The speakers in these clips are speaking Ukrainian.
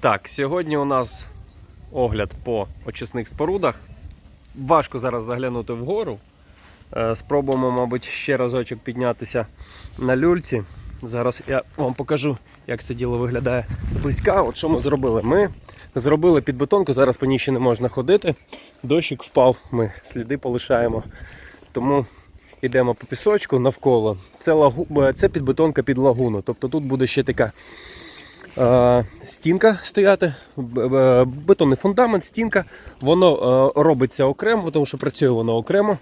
Так, сьогодні у нас огляд по очисних спорудах. Важко зараз заглянути вгору. Е, Спробуємо, мабуть, ще разочок піднятися на люльці. Зараз я вам покажу, як це діло виглядає зблизька. От що ми зробили? Ми зробили підбетонку, зараз по ній ще не можна ходити. Дощик впав, ми сліди полишаємо. Тому йдемо по пісочку навколо. Це, лагу... це підбетонка під лагуну. Тобто тут буде ще така стінка стояти, б- бетонний фундамент, стінка. Воно е, робиться окремо, тому що працює воно окремо.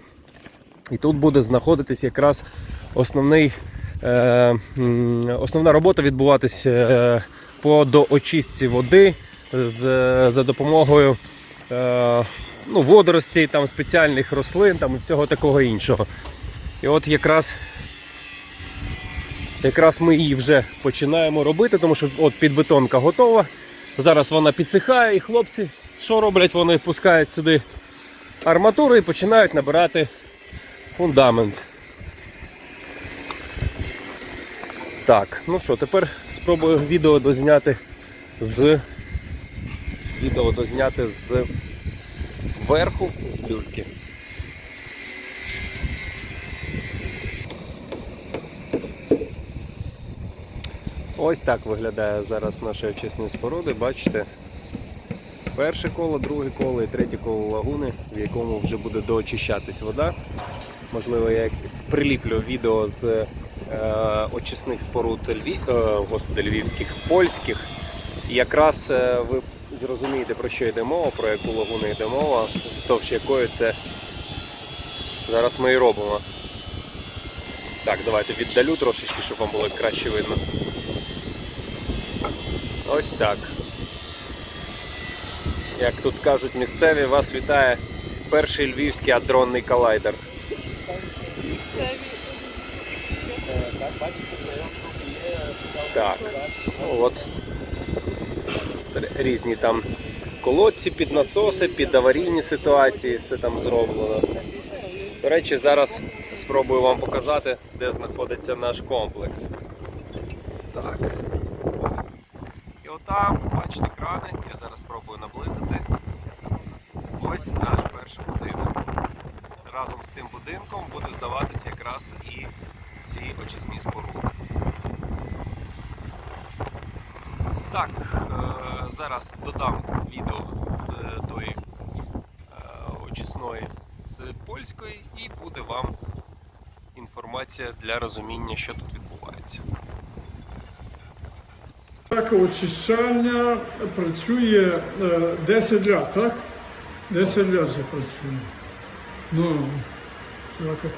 І тут буде знаходитись якраз основний, е, основна робота відбуватись е, по доочистці води за допомогою е, ну, водоростей, там, спеціальних рослин там, і всього такого іншого. І от якраз Якраз ми її вже починаємо робити, тому що от підбетонка готова. Зараз вона підсихає, і хлопці, що роблять? Вони пускають сюди арматуру і починають набирати фундамент. Так, ну що, тепер спробую відео дозняти з відео дозняти з верху люльки. Ось так виглядає зараз наші очисні споруди. Бачите, перше коло, друге коло і третє коло лагуни, в якому вже буде доочищатись вода. Можливо, я приліплю відео з е, очисних споруд Львів, е, господи, львівських, польських. Якраз е, ви зрозумієте, про що йде мова, про яку лагуну йде мова, вздовж якої це зараз ми і робимо. Так, давайте віддалю трошечки, щоб вам було краще видно. Ось так. Як тут кажуть місцеві, вас вітає перший львівський адронний колайдер. Так, ну от різні там колодці під насоси, під аварійні ситуації, все там зроблено. До речі, зараз спробую вам показати, де знаходиться наш комплекс. Так. І отам, бачите, крани, я зараз спробую наблизити. Ось наш перший будинок. Разом з цим будинком буде здаватися якраз і ці очисні споруди. Так, е, зараз додам відео з тої е, очисної з польської і буде вам інформація для розуміння, що тут відбувається. Так, очищання працює е, 10 років, так? 10 років вже працює. Ну, так.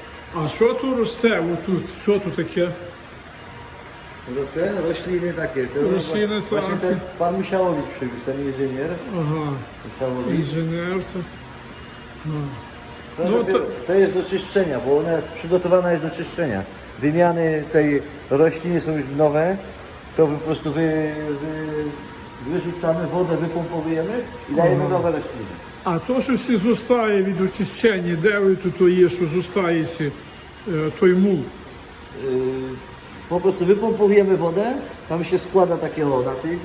а що тут росте отут? Що тут таке? No te rośliny takie. To Rośliny to Właśnie takie. ten pan Musiałowicz przywiózł, ten inżynier. Ага, Musiałowicz. інженер. то- Ну. To, No dopiero- to- to jest do czyszczenia, bo ona przygotowana jest do czyszczenia. Wymiany tej rośliny są już nowe, to po prostu wy, wy, wyrzucamy, wodę wypompowujemy i dajemy Aha. nowe rośliny. А то, що всі зостає від очищення, де ви тут є, що е, той мул? Yy, po prostu wypompowujemy wodę, tam się składa takie o na tych,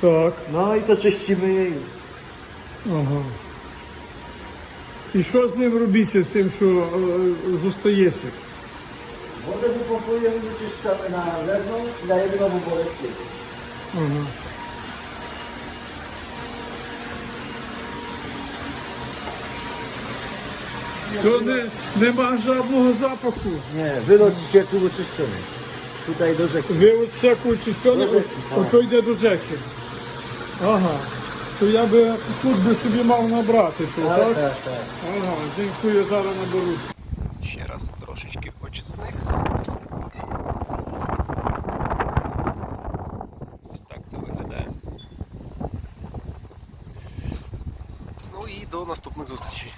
Так, no i to czyścimy i ага. І що з ним робиться, з тим, що е, зостається? Wodę wypompujemy, wyczyszczamy na zewnątrz i dajemy nową wodę w ciebie. Ага. То не, нема жодного запаху. Nie, wylot ścieku wyczyszczony. Tutaj do rzeki. Ви от всяку чистили, До rzeki, ото йде до rzeki. Ага. То я би тут би собі мав набрати, то, Tak, так? tak, tak. Ага, дякую, зараз наберу. Ще раз трошечки очисних. Ось так це виглядає. Ну і до наступних зустрічей.